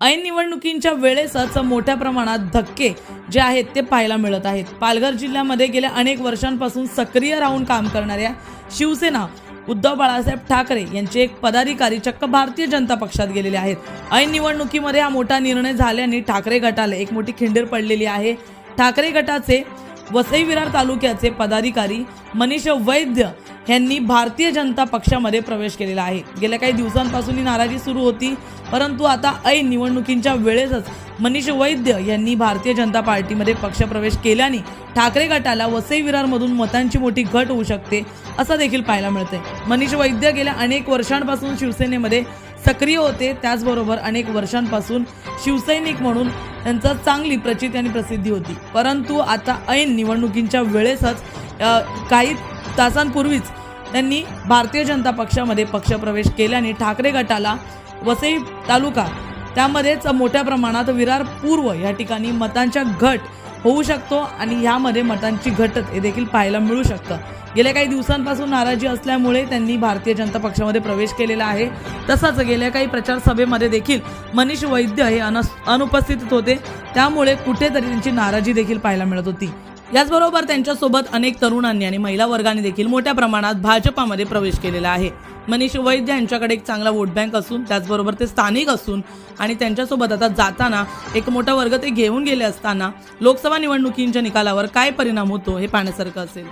ऐन निवडणुकींच्या वेळेसच मोठ्या प्रमाणात धक्के जे आहेत ते पाहायला मिळत आहेत. पालघर जिल्ह्यामध्ये गेल्या अनेक वर्षांपासून सक्रिय राहून काम करणाऱ्या शिवसेना उद्धव बाळासाहेब ठाकरे यांचे एक पदाधिकारी चक्क भारतीय जनता पक्षात गेलेले आहेत. ऐन निवडणुकीमध्ये हा मोठा निर्णय झाल्याने ठाकरे गटाला एक मोठी खिंडीर पडलेली आहे. ठाकरे गटाचे वसई विरार तालुक्याचे पदाधिकारी मनीष वैद्य यांनी भारतीय जनता पक्षामध्ये प्रवेश केलेला आहे. गेल्या काही दिवसांपासून ही नाराजी सुरू होती परंतु आता ऐन निवडणुकींच्या वेळेसच मनीष वैद्य यांनी भारतीय जनता पार्टीमध्ये पक्षप्रवेश केल्याने ठाकरे गटाला वसई विरारमधून मतांची मोठी घट होऊ शकते असं देखील पाहायला मिळते मनीष वैद्य गेल्या अनेक वर्षांपासून शिवसेनेमध्ये सक्रिय होते त्याचबरोबर अनेक वर्षांपासून शिवसैनिक म्हणून त्यांचं चांगली प्रचिती आणि प्रसिद्धी होती. परंतु आता ऐन निवडणुकींच्या वेळेसच काही तासांपूर्वीच त्यांनी भारतीय जनता पक्षामध्ये पक्षप्रवेश केल्याने ठाकरे गटाला वसई तालुका त्यामध्येच मोठ्या प्रमाणात विरार पूर्व या ठिकाणी मतांच्या घट होऊ शकतो आणि ह्यामध्ये मतांची घटत हे देखील पाहायला मिळू शकतं. गेल्या काही दिवसांपासून नाराजी असल्यामुळे त्यांनी भारतीय जनता पक्षामध्ये प्रवेश केलेला आहे. तसंच गेल्या काही प्रचार सभेमध्ये देखील मनीष वैद्य हे अनस अनुपस्थित होते. त्यामुळे कुठेतरी त्यांची नाराजी देखील पाहायला मिळत होती. याचबरोबर त्यांच्यासोबत अनेक तरुणांनी आणि महिला वर्गाने देखील मोठ्या प्रमाणात भाजपामध्ये प्रवेश केलेला आहे. मनीष वैद्य यांच्याकडे एक चांगला वोट बँक असून त्याचबरोबर ते स्थानिक असून आणि त्यांच्यासोबत आता जाताना एक मोठा वर्ग ते घेऊन गेले असताना लोकसभा निवडणुकींच्या निकालावर काय परिणाम होतो हे पाहण्यासारखं असेल.